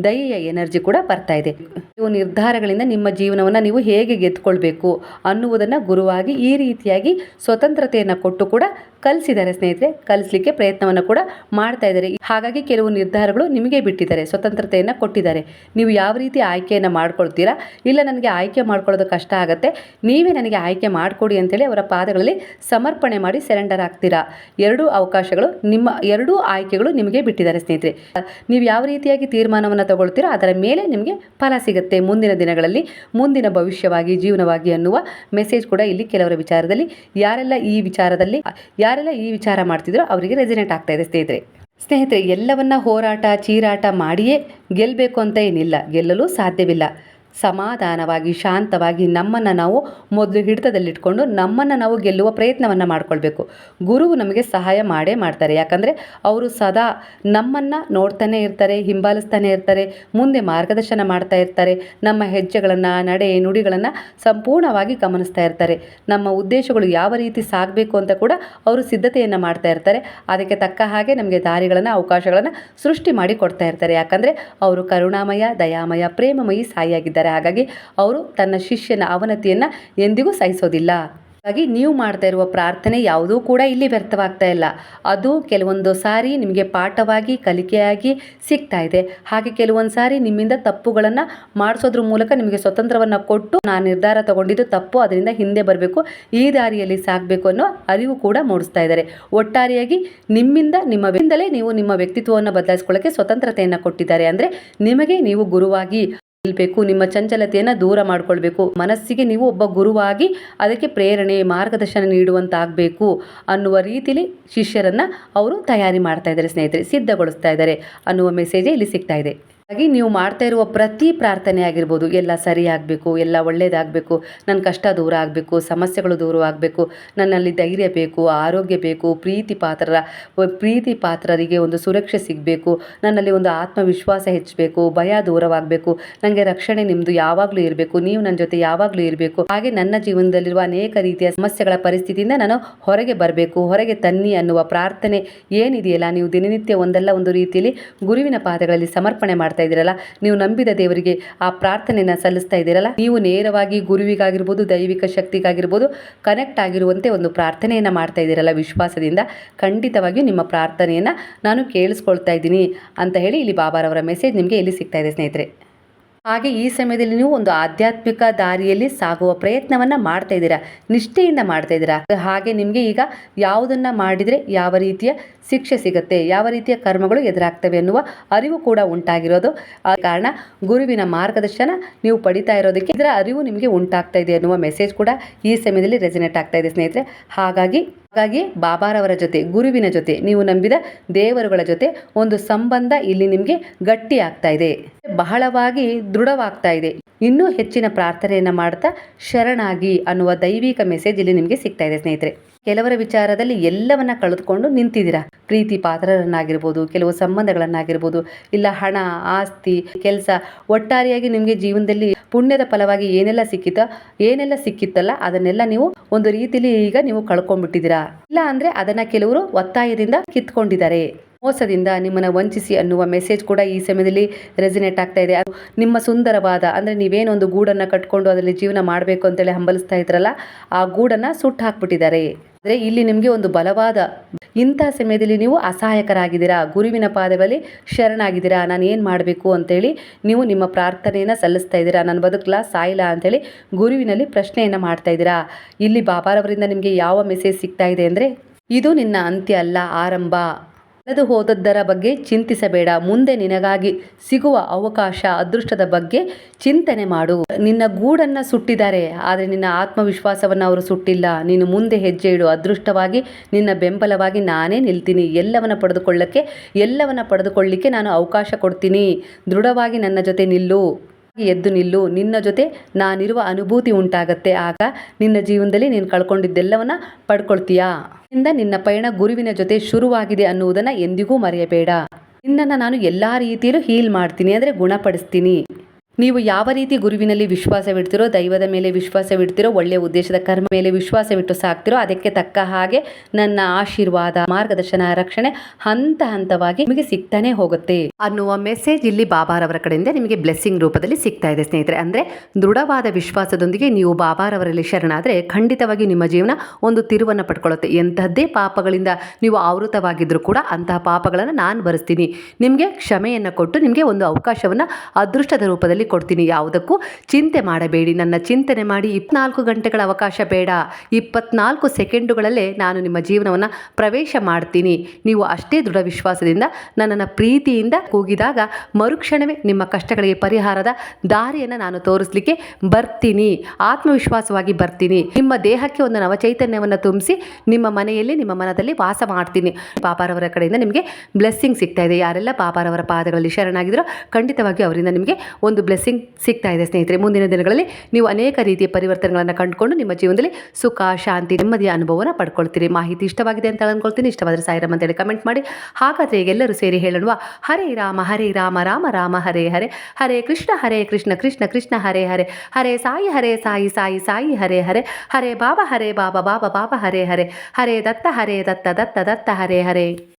ದಯೆಯ ಎನರ್ಜಿ ಕೂಡ ಬರ್ತಾ ಇದೆ. ನೀವು ನಿರ್ಧಾರಗಳಿಂದ ನಿಮ್ಮ ಜೀವನವನ್ನು ನೀವು ಹೇಗೆ ಗೆದ್ದುಕೊಳ್ಬೇಕು ಅನ್ನುವುದನ್ನು ಗುರುವಾಗಿ ಈ ರೀತಿಯಾಗಿ ಸ್ವತಂತ್ರತೆಯನ್ನು ಕೊಟ್ಟು ಕೂಡ ಕಲಿಸಿದ್ದಾರೆ ಸ್ನೇಹಿತರೆ. ಕಲಿಸಲಿಕ್ಕೆ ಪ್ರಯತ್ನವನ್ನು ಕೂಡ ಮಾಡ್ತಾ ಇದ್ದಾರೆ. ಹಾಗಾಗಿ ಕೆಲವು ನಿರ್ಧಾರಗಳು ನಿಮಗೆ ಬಿಟ್ಟಿದ್ದಾರೆ. ಸ್ವತಂತ್ರತೆಯನ್ನು ಕೊಟ್ಟಿದ್ದಾರೆ. ನೀವು ಯಾವ ರೀತಿ ಆಯ್ಕೆಯನ್ನು ಮಾಡ್ಕೊಳ್ತೀರಾ? ಇಲ್ಲ ನನಗೆ ಆಯ್ಕೆ ಮಾಡ್ಕೊಳ್ಳೋದು ಕಷ್ಟ ಆಗುತ್ತೆ. ನೀವೇ ನನಗೆ ಆಯ್ಕೆ ಮಾಡಿಕೊಡಿ ಅಂತೇಳಿ ಅವರ ಪಾದಗಳಲ್ಲಿ ಸಮರ್ಪಣೆ ಮಾಡಿ ಸೆರೆಂಡರ್ ಆಗ್ತೀರಾ? ಎರಡೂ ಅವಕಾಶಗಳು ನಿಮ್ಮ, ಎರಡೂ ಆಯ್ಕೆಗಳು ನಿಮಗೆ ಬಿಟ್ಟಿದ್ದಾರೆ ಸ್ನೇಹಿತರೆ. ನೀವು ಯಾವ ರೀತಿಯಾಗಿ ತೀರ್ಮಾನವನ್ನು ತಗೊಳ್ತೀರೋ? ಅದರ ಮೇಲೆ ನಿಮಗೆ ಫಲ ಸಿಗುತ್ತೆ. ಮುಂದಿನ ದಿನಗಳಲ್ಲಿ ಮುಂದಿನ ಭವಿಷ್ಯವಾಗಿ, ಜೀವನವಾಗಿ ಅನ್ನುವ ಮೆಸೇಜ್ ಕೂಡ ಇಲ್ಲಿ ಕೆಲವರ ವಿಚಾರದಲ್ಲಿ, ಯಾರೆಲ್ಲ ಈ ವಿಚಾರದಲ್ಲಿ, ಯಾರೆಲ್ಲ ಈ ವಿಚಾರ ಮಾಡ್ತಿದ್ರೋ ಅವರಿಗೆ ರೆಸಿನೆಂಟ್ ಆಗ್ತಾ ಇದೆ ಸ್ನೇಹಿತರೆ. ಸ್ನೇಹಿತರೆ, ಎಲ್ಲವನ್ನ ಹೋರಾಟ, ಚೀರಾಟ ಮಾಡಿಯೇ ಗೆಲ್ಲಬೇಕು ಅಂತ ಏನಿಲ್ಲ. ಗೆಲ್ಲಲು ಸಾಧ್ಯವಿಲ್ಲ. ಸಮಾಧಾನವಾಗಿ, ಶಾಂತವಾಗಿ ನಮ್ಮನ್ನು ನಾವು ಮೊದಲು ಹಿಡಿತದಲ್ಲಿಟ್ಕೊಂಡು ನಮ್ಮನ್ನು ನಾವು ಗೆಲ್ಲುವ ಪ್ರಯತ್ನವನ್ನು ಮಾಡಿಕೊಳ್ಬೇಕು. ಗುರುವು ನಮಗೆ ಸಹಾಯ ಮಾಡೇ ಮಾಡ್ತಾರೆ. ಯಾಕಂದರೆ ಅವರು ಸದಾ ನಮ್ಮನ್ನು ನೋಡ್ತಾನೆ ಇರ್ತಾರೆ, ಹಿಂಬಾಲಿಸ್ತಾನೆ ಇರ್ತಾರೆ, ಮುಂದೆ ಮಾರ್ಗದರ್ಶನ ಮಾಡ್ತಾ ಇರ್ತಾರೆ, ನಮ್ಮ ಹೆಜ್ಜೆಗಳನ್ನು, ನಡೆ, ನುಡಿಗಳನ್ನು ಸಂಪೂರ್ಣವಾಗಿ ಗಮನಿಸ್ತಾ ಇರ್ತಾರೆ. ನಮ್ಮ ಉದ್ದೇಶಗಳು ಯಾವ ರೀತಿ ಸಾಗಬೇಕು ಅಂತ ಕೂಡ ಅವರು ಸಿದ್ಧತೆಯನ್ನು ಮಾಡ್ತಾ ಇರ್ತಾರೆ. ಅದಕ್ಕೆ ತಕ್ಕ ಹಾಗೆ ನಮಗೆ ದಾರಿಗಳನ್ನು, ಅವಕಾಶಗಳನ್ನು ಸೃಷ್ಟಿ ಮಾಡಿ ಕೊಡ್ತಾ ಇರ್ತಾರೆ. ಯಾಕಂದರೆ ಅವರು ಕರುಣಾಮಯ, ದಯಾಮಯ, ಪ್ರೇಮಮಯಿ ಸಾಯಿಯಾಗಿದ್ದಾರೆ. ಹಾಗಾಗಿ ಅವರು ತನ್ನ ಶಿಷ್ಯನ ಅವನತಿಯನ್ನು ಎಂದಿಗೂ ಸಹಿಸೋದಿಲ್ಲ. ಹಾಗಾಗಿ ನೀವು ಮಾಡ್ತಾ ಇರುವ ಪ್ರಾರ್ಥನೆ ಯಾವುದೂ ಕೂಡ ಇಲ್ಲಿ ವ್ಯರ್ಥವಾಗ್ತಾ ಇಲ್ಲ. ಅದು ಕೆಲವೊಂದು ಸಾರಿ ನಿಮಗೆ ಪಾಠವಾಗಿ, ಕಲಿಕೆಯಾಗಿ ಸಿಗ್ತಾ ಇದೆ. ಹಾಗೆ ಕೆಲವೊಂದು ಸಾರಿ ನಿಮ್ಮಿಂದ ತಪ್ಪುಗಳನ್ನು ಮಾಡಿಸೋದ್ರ ಮೂಲಕ ನಿಮಗೆ ಸ್ವತಂತ್ರವನ್ನು ಕೊಟ್ಟು ನಾನು ನಿರ್ಧಾರ ತಗೊಂಡಿದ್ದು ತಪ್ಪು, ಅದರಿಂದ ಹಿಂದೆ ಬರಬೇಕು, ಈ ದಾರಿಯಲ್ಲಿ ಸಾಗಬೇಕು ಅನ್ನೋ ಅರಿವು ಕೂಡ ಮೂಡಿಸ್ತಾ ಇದ್ದಾರೆ. ಒಟ್ಟಾರೆಯಾಗಿ ನಿಮ್ಮಿಂದ ನಿಮ್ಮ ವ್ಯಕ್ತಿಯಿಂದಲೇ ನೀವು ನಿಮ್ಮ ವ್ಯಕ್ತಿತ್ವವನ್ನು ಬದಲಾಯಿಸ್ಕೊಳ್ಳೋಕ್ಕೆ ಸ್ವತಂತ್ರತೆಯನ್ನು ಕೊಟ್ಟಿದ್ದಾರೆ. ಅಂದರೆ ನಿಮಗೆ ನೀವು ಗುರುವಾಗಿ ನಿಲ್ಬೇಕು, ನಿಮ್ಮ ಚಂಚಲತೆಯನ್ನು ದೂರ ಮಾಡ್ಕೊಳ್ಬೇಕು. ಮನಸ್ಸಿಗೆ ನೀವು ಒಬ್ಬ ಗುರುವಾಗಿ ಅದಕ್ಕೆ ಪ್ರೇರಣೆ, ಮಾರ್ಗದರ್ಶನ ನೀಡುವಂತಾಗಬೇಕು ಅನ್ನುವ ರೀತಿಲಿ ಶಿಷ್ಯರನ್ನ ಅವರು ತಯಾರಿ ಮಾಡ್ತಾ ಇದ್ದಾರೆ ಸ್ನೇಹಿತರೆ, ಸಿದ್ಧಗೊಳಿಸ್ತಾ ಇದ್ದಾರೆ ಅನ್ನುವ ಮೆಸೇಜೇ ಇಲ್ಲಿ ಸಿಗ್ತಾ ಇದೆ. ಹಾಗಾಗಿ ನೀವು ಮಾಡ್ತಾ ಇರುವ ಪ್ರತಿ ಪ್ರಾರ್ಥನೆ ಆಗಿರ್ಬೋದು, ಎಲ್ಲ ಸರಿಯಾಗಬೇಕು ಎಲ್ಲ ಒಳ್ಳೇದಾಗಬೇಕು ನನ್ನ ಕಷ್ಟ ದೂರ ಆಗಬೇಕು, ಸಮಸ್ಯೆಗಳು ದೂರ ಆಗಬೇಕು, ನನ್ನಲ್ಲಿ ಧೈರ್ಯ ಬೇಕು, ಆರೋಗ್ಯ ಬೇಕು, ಪ್ರೀತಿ ಪಾತ್ರರ ಪ್ರೀತಿ ಪಾತ್ರರಿಗೆ ಒಂದು ಸುರಕ್ಷೆ ಸಿಗಬೇಕು, ನನ್ನಲ್ಲಿ ಒಂದು ಆತ್ಮವಿಶ್ವಾಸ ಹೆಚ್ಚಬೇಕು, ಭಯ ದೂರವಾಗಬೇಕು ನನಗೆ ರಕ್ಷಣೆ ನಿಮ್ಮದು ಯಾವಾಗಲೂ ಇರಬೇಕು, ನೀವು ನನ್ನ ಜೊತೆ ಯಾವಾಗಲೂ ಇರಬೇಕು. ಹಾಗೆ ನನ್ನ ಜೀವನದಲ್ಲಿರುವ ಅನೇಕ ರೀತಿಯ ಸಮಸ್ಯೆಗಳ ಪರಿಸ್ಥಿತಿಯಿಂದ ನಾನು ಹೊರಗೆ ಬರಬೇಕು, ಹೊರಗೆ ತನ್ನಿ ಅನ್ನುವ ಪ್ರಾರ್ಥನೆ ಏನಿದೆಯಲ್ಲ, ನೀವು ದಿನನಿತ್ಯ ಒಂದಲ್ಲ ಒಂದು ರೀತಿಯಲ್ಲಿ ಗುರುವಿನ ಪಾದಗಳಲ್ಲಿ ಸಮರ್ಪಣೆ ಮಾಡ್ತಾ ಇದ್ದೀರಲ್ಲ? ನೀವು ನಂಬಿದ ದೇವರಿಗೆ ಆ ಪ್ರಾರ್ಥನೆಯನ್ನು ಸಲ್ಲಿಸ್ತಾ ಇದ್ದೀರಲ್ಲ? ನೀವು ನೇರವಾಗಿ ಗುರುವಿಗಾಗಿರ್ಬೋದು, ದೈವಿಕ ಶಕ್ತಿಗಾಗಿರ್ಬೋದು ಕನೆಕ್ಟ್ ಆಗಿರುವಂತೆ ಒಂದು ಪ್ರಾರ್ಥನೆಯನ್ನು ಮಾಡ್ತಾ ಇದ್ದೀರಲ್ಲ ವಿಶ್ವಾಸದಿಂದ? ಖಂಡಿತವಾಗಿಯೂ ನಿಮ್ಮ ಪ್ರಾರ್ಥನೆಯನ್ನು ನಾನು ಕೇಳಿಸ್ಕೊಳ್ತಾ ಇದ್ದೀನಿ ಅಂತ ಹೇಳಿ ಇಲ್ಲಿ ಬಾಬಾರವರ ಮೆಸೇಜ್ ನಿಮಗೆ ಇಲ್ಲಿ ಸಿಗ್ತಾ ಇದೆ ಸ್ನೇಹಿತರೆ. ಹಾಗೆ ಈ ಸಮಯದಲ್ಲಿ ನೀವು ಒಂದು ಆಧ್ಯಾತ್ಮಿಕ ದಾರಿಯಲ್ಲಿ ಸಾಗುವ ಪ್ರಯತ್ನವನ್ನ ಮಾಡ್ತಾ ಇದ್ದೀರಾ? ನಿಷ್ಠೆಯಿಂದ ಮಾಡ್ತಾ ಇದ್ದೀರಾ? ಹಾಗೆ ನಿಮಗೆ ಈಗ ಯಾವುದನ್ನ ಮಾಡಿದರೆ ಯಾವ ರೀತಿಯ ಶಿಕ್ಷೆ ಸಿಗುತ್ತೆ. ಯಾವ ರೀತಿಯ ಕರ್ಮಗಳು ಎದುರಾಗ್ತವೆ ಅನ್ನುವ ಅರಿವು ಕೂಡ ಉಂಟಾಗಿರೋದು. ಆ ಕಾರಣ ಗುರುವಿನ ಮಾರ್ಗದರ್ಶನ ನೀವು ಪಡಿತಾ ಇರೋದಕ್ಕೆ ಇದರ ಅರಿವು ನಿಮಗೆ ಉಂಟಾಗ್ತಾ ಇದೆ ಅನ್ನುವ ಮೆಸೇಜ್ ಕೂಡ ಈ ಸಮಯದಲ್ಲಿ ರೆಸಿನೇಟ್ ಆಗ್ತಾ ಇದೆ ಸ್ನೇಹಿತರೆ. ಹಾಗಾಗಿ ಹಾಗಾಗಿ ಬಾಬಾರವರ ಜೊತೆ, ಗುರುವಿನ ಜೊತೆ ನೀವು ನಂಬಿದ ದೇವರುಗಳ ಜೊತೆ ಒಂದು ಸಂಬಂಧ ಇಲ್ಲಿ ನಿಮಗೆ ಗಟ್ಟಿ ಆಗ್ತಾ ಇದೆ. ಬಹಳವಾಗಿ ದೃಢವಾಗ್ತಾ ಇದೆ. ಇನ್ನೂ ಹೆಚ್ಚಿನ ಪ್ರಾರ್ಥನೆಯನ್ನು ಮಾಡ್ತಾ ಶರಣಾಗಿ ಅನ್ನುವ ದೈವಿಕ ಮೆಸೇಜ್ ಇಲ್ಲಿ ನಿಮಗೆ ಸಿಗ್ತಾ ಇದೆ ಸ್ನೇಹಿತರೆ. ಕೆಲವರ ವಿಚಾರದಲ್ಲಿ ಎಲ್ಲವನ್ನ ಕಳೆದುಕೊಂಡು ನಿಂತಿದ್ದೀರಾ? ಪ್ರೀತಿ ಪಾತ್ರರನ್ನಾಗಿರ್ಬೋದು, ಕೆಲವು ಸಂಬಂಧಗಳನ್ನಾಗಿರ್ಬೋದು, ಇಲ್ಲ ಹಣ, ಆಸ್ತಿ, ಕೆಲಸ, ಒಟ್ಟಾರೆಯಾಗಿ ನಿಮಗೆ ಜೀವನದಲ್ಲಿ ಪುಣ್ಯದ ಫಲವಾಗಿ ಏನೆಲ್ಲ ಸಿಕ್ಕಿತ, ಏನೆಲ್ಲ ಸಿಕ್ಕಿತ್ತಲ್ಲ ಅದನ್ನೆಲ್ಲ ನೀವು ಒಂದು ರೀತಿಲಿ ಈಗ ನೀವು ಕಳ್ಕೊಂಡ್ಬಿಟ್ಟಿದ್ದೀರಾ? ಇಲ್ಲ ಅಂದ್ರೆ ಅದನ್ನ ಕೆಲವರು ಒತ್ತಾಯದಿಂದ ಕಿತ್ಕೊಂಡಿದ್ದಾರೆ. ಮೋಸದಿಂದ ನಿಮ್ಮನ್ನ ವಂಚಿಸಿ ಅನ್ನುವ ಮೆಸೇಜ್ ಕೂಡ ಈ ಸಮಯದಲ್ಲಿ ರೆಸಿನೇಟ್ ಆಗ್ತಾ ಇದೆ. ಅದು ನಿಮ್ಮ ಸುಂದರವಾದ, ಅಂದ್ರೆ ನೀವೇನೊಂದು ಗೂಡನ್ನ ಕಟ್ಕೊಂಡು ಅದರಲ್ಲಿ ಜೀವನ ಮಾಡಬೇಕು ಅಂತೇಳಿ ಹಂಬಲಿಸ್ತಾ ಇದ್ರಲ್ಲ, ಆ ಗೂಡನ್ನ ಸುಟ್ಟು ಹಾಕ್ಬಿಟ್ಟಿದ್ದಾರೆ. ಅಂದ್ರೆ ಇಲ್ಲಿ ನಿಮಗೆ ಒಂದು ಬಲವಾದ ಇಂಥ ಸಮಯದಲ್ಲಿ ನೀವು ಅಸಹಾಯಕರಾಗಿದ್ದೀರಾ, ಗುರುವಿನ ಪಾದಗಳಲ್ಲಿ ಶರಣಾಗಿದ್ದೀರಾ, ನಾನು ಏನು ಮಾಡಬೇಕು ಅಂತೇಳಿ ನೀವು ನಿಮ್ಮ ಪ್ರಾರ್ಥನೆಯನ್ನು ಸಲ್ಲಿಸ್ತಾ ಇದ್ದೀರಾ ನನ್ನ ಬದುಕಲ್ಲ ಸಾಯಿಲ್ಲ ಅಂತೇಳಿ ಗುರುವಿನಲ್ಲಿ ಪ್ರಶ್ನೆಯನ್ನು ಮಾಡ್ತಾ ಇದ್ದೀರಾ? ಇಲ್ಲಿ ಬಾಬಾರವರಿಂದ ನಿಮಗೆ ಯಾವ ಮೆಸೇಜ್ ಸಿಗ್ತಾ ಇದೆ ಅಂದರೆ, ಇದು ನಿನ್ನ ಅಂತ್ಯ ಅಲ್ಲ, ಆರಂಭ. ಕಳೆದು ಹೋದದ್ದರ ಬಗ್ಗೆ ಚಿಂತಿಸಬೇಡ. ಮುಂದೆ ನಿನಗಾಗಿ ಸಿಗುವ ಅವಕಾಶ ಅದೃಷ್ಟದ ಬಗ್ಗೆ ಚಿಂತನೆ ಮಾಡು. ನಿನ್ನ ಗೂಡನ್ನ ಸುಟ್ಟಿದ್ದಾರೆ, ಆದರೆ ನಿನ್ನ ಆತ್ಮವಿಶ್ವಾಸವನ್ನು ಅವರು ಸುಟ್ಟಿಲ್ಲ. ನೀನು ಮುಂದೆ ಹೆಜ್ಜೆ ಇಡು. ಅದೃಷ್ಟವಾಗಿ ನಿನ್ನ ಬೆಂಬಲವಾಗಿ ನಾನೇ ನಿಲ್ತೀನಿ. ಎಲ್ಲವನ್ನ ಪಡೆದುಕೊಳ್ಳಕ್ಕೆ, ಎಲ್ಲವನ್ನ ಪಡೆದುಕೊಳ್ಳಿಕ್ಕೆ ನಾನು ಅವಕಾಶ ಕೊಡ್ತೀನಿ. ದೃಢವಾಗಿ ನನ್ನ ಜೊತೆ ನಿಲ್ಲು. ಎದ್ದು ನಿಲ್ಲು. ನಿನ್ನ ಜೊತೆ ನಾನಿರುವ ಅನುಭೂತಿ ಉಂಟಾಗತ್ತೆ. ಆಗ ನಿನ್ನ ಜೀವನದಲ್ಲಿ ನೀನು ಕಳ್ಕೊಂಡಿದ್ದೆಲ್ಲವನ್ನ ಪಡ್ಕೊಳ್ತೀಯಾ? ಇಂದ ನಿನ್ನ ಪಯಣ ಗುರುವಿನ ಜೊತೆ ಶುರುವಾಗಿದೆ ಅನ್ನುವುದನ್ನು ಎಂದಿಗೂ ಮರೆಯಬೇಡ. ನಿನ್ನನ್ನು ನಾನು ಎಲ್ಲ ರೀತಿಯಲ್ಲೂ ಹೀಲ್ ಮಾಡ್ತೀನಿ, ಅಂದರೆ ಗುಣಪಡಿಸ್ತೀನಿ. ನೀವು ಯಾವ ರೀತಿ ಗುರುವಿನಲ್ಲಿ ವಿಶ್ವಾಸವಿಡ್ತಿರೋ, ದೈವದ ಮೇಲೆ ವಿಶ್ವಾಸವಿಡ್ತಿರೋ, ಒಳ್ಳೆಯ ಉದ್ದೇಶದ ಕರ್ಮ ಮೇಲೆ ವಿಶ್ವಾಸವಿಟ್ಟು ಸಾಕ್ತಿರೋ, ಅದಕ್ಕೆ ತಕ್ಕ ಹಾಗೆ ನನ್ನ ಆಶೀರ್ವಾದ, ಮಾರ್ಗದರ್ಶನ, ರಕ್ಷಣೆ ಹಂತ ಹಂತವಾಗಿ ನಿಮಗೆ ಸಿಗ್ತಾನೆ ಹೋಗುತ್ತೆ. ಅನ್ನುವ ಮೆಸೇಜ್ ಇಲ್ಲಿ ಬಾಬಾರವರ ಕಡೆಯಿಂದ ನಿಮಗೆ ಬ್ಲೆಸ್ಸಿಂಗ್ ರೂಪದಲ್ಲಿ ಸಿಗ್ತಾ ಇದೆ, ಸ್ನೇಹಿತರೆ. ಅಂದರೆ ದೃಢವಾದ ವಿಶ್ವಾಸದೊಂದಿಗೆ ನೀವು ಬಾಬಾರವರಲ್ಲಿ ಶರಣಾದರೆ ಖಂಡಿತವಾಗಿ ನಿಮ್ಮ ಜೀವನ ಒಂದು ತಿರುವನ್ನು ಪಡ್ಕೊಳ್ಳುತ್ತೆ. ಎಂತಹದ್ದೇ ಪಾಪಗಳಿಂದ ನೀವು ಆವೃತವಾಗಿದ್ದರೂ ಕೂಡ ಅಂತಹ ಪಾಪಗಳನ್ನು ನಾನು ಬರೆಸ್ತೀನಿ. ನಿಮಗೆ ಕ್ಷಮೆಯನ್ನು ಕೊಟ್ಟು ನಿಮಗೆ ಒಂದು ಅವಕಾಶವನ್ನು ಅದೃಷ್ಟದ ರೂಪದಲ್ಲಿ ಕೊಡ್ತೀನಿ ಯಾವುದಕ್ಕೂ. ಚಿಂತೆ ಮಾಡಬೇಡಿ, ನನ್ನ ಚಿಂತನೆ ಮಾಡಿ ಇಪ್ಪತ್ನಾಲ್ಕು ಗಂಟೆಗಳ ಅವಕಾಶ ಬೇಡ. ಇಪ್ಪತ್ನಾಲ್ಕು ಸೆಕೆಂಡುಗಳಲ್ಲೇ ನಾನು ನಿಮ್ಮ ಜೀವನವನ್ನು ಪ್ರವೇಶ ಮಾಡ್ತೀನಿ. ನೀವು ಅಷ್ಟೇ ದೃಢ ವಿಶ್ವಾಸದಿಂದ ನನ್ನನ್ನು ಪ್ರೀತಿಯಿಂದ ಕೂಗಿದಾಗ ಮರುಕ್ಷಣವೇ ನಿಮ್ಮ ಕಷ್ಟಗಳಿಗೆ ಪರಿಹಾರದ ದಾರಿಯನ್ನು ನಾನು ತೋರಿಸ್ಲಿಕ್ಕೆ ಬರ್ತೀನಿ. ಆತ್ಮವಿಶ್ವಾಸವಾಗಿ ಬರ್ತೀನಿ. ನಿಮ್ಮ ದೇಹಕ್ಕೆ ಒಂದು ನವಚೈತನ್ಯವನ್ನು ತುಂಬಿಸಿ ನಿಮ್ಮ ಮನೆಯಲ್ಲಿ, ನಿಮ್ಮ ಮನದಲ್ಲಿ ವಾಸ ಮಾಡ್ತೀನಿ. ಪಾಪಾರವರ ಕಡೆಯಿಂದ ನಿಮಗೆ ಬ್ಲೆಸ್ಸಿಂಗ್ ಸಿಗ್ತಾ ಇದೆ. ಯಾರೆಲ್ಲ ಪಾಪಾರವರ ಪಾದಗಳಲ್ಲಿ ಶರಣಾಗಿದ್ರೋ ಖಂಡಿತವಾಗಿ ಅವರಿಂದ ನಿಮಗೆ ಒಂದು ಬ್ಲೆಸ್ಸಿಂಗ್ ಸಿಗ್ತಾ ಇದೆ ಸ್ನೇಹಿತರೆ. ಮುಂದಿನ ದಿನಗಳಲ್ಲಿ ನೀವು ಅನೇಕ ರೀತಿಯ ಪರಿವರ್ತನೆಗಳನ್ನು ಕಂಡುಕೊಂಡು ನಿಮ್ಮ ಜೀವನದಲ್ಲಿ ಸುಖ, ಶಾಂತಿ, ನೆಮ್ಮದಿಯ ಅನುಭವನ ಪಡ್ಕೊಳ್ತೀರಿ. ಮಾಹಿತಿ ಇಷ್ಟವಾಗಿದೆ ಅಂತ ಅನ್ಕೊಳ್ತೀನಿ ಇಷ್ಟವಾದರೆ ಸಾಯಿರಾಮ್ ಅಂತೇಳಿ ಕಮೆಂಟ್ ಮಾಡಿ. ಹಾಗಾದರೆ ಎಲ್ಲರೂ ಸೇರಿ ಹೇಳೋಣ ಹರೇ ರಾಮ ಹರೇ ರಾಮ ರಾಮ ರಾಮ, ಹರೇ ಹರೇ. ಹರೇ ಕೃಷ್ಣ ಹರೇ ಕೃಷ್ಣ ಕೃಷ್ಣ ಕೃಷ್ಣ, ಹರೇ ಹರೇ. ಹರೇ ಸಾಯಿ ಹರೇ ಸಾಯಿ ಸಾಯಿ ಸಾಯಿ, ಹರೇ ಹರೇ. ಹರೇ ಬಾಬಾ ಹರೇ ಬಾಬಾ ಬಾಬಾ ಬಾಬಾ, ಹರೇ ಹರೇ. ಹರೇ ದತ್ತ ಹರೇ ದತ್ತ ದತ್ತ ದತ್ತ, ಹರೇ ಹರೇ.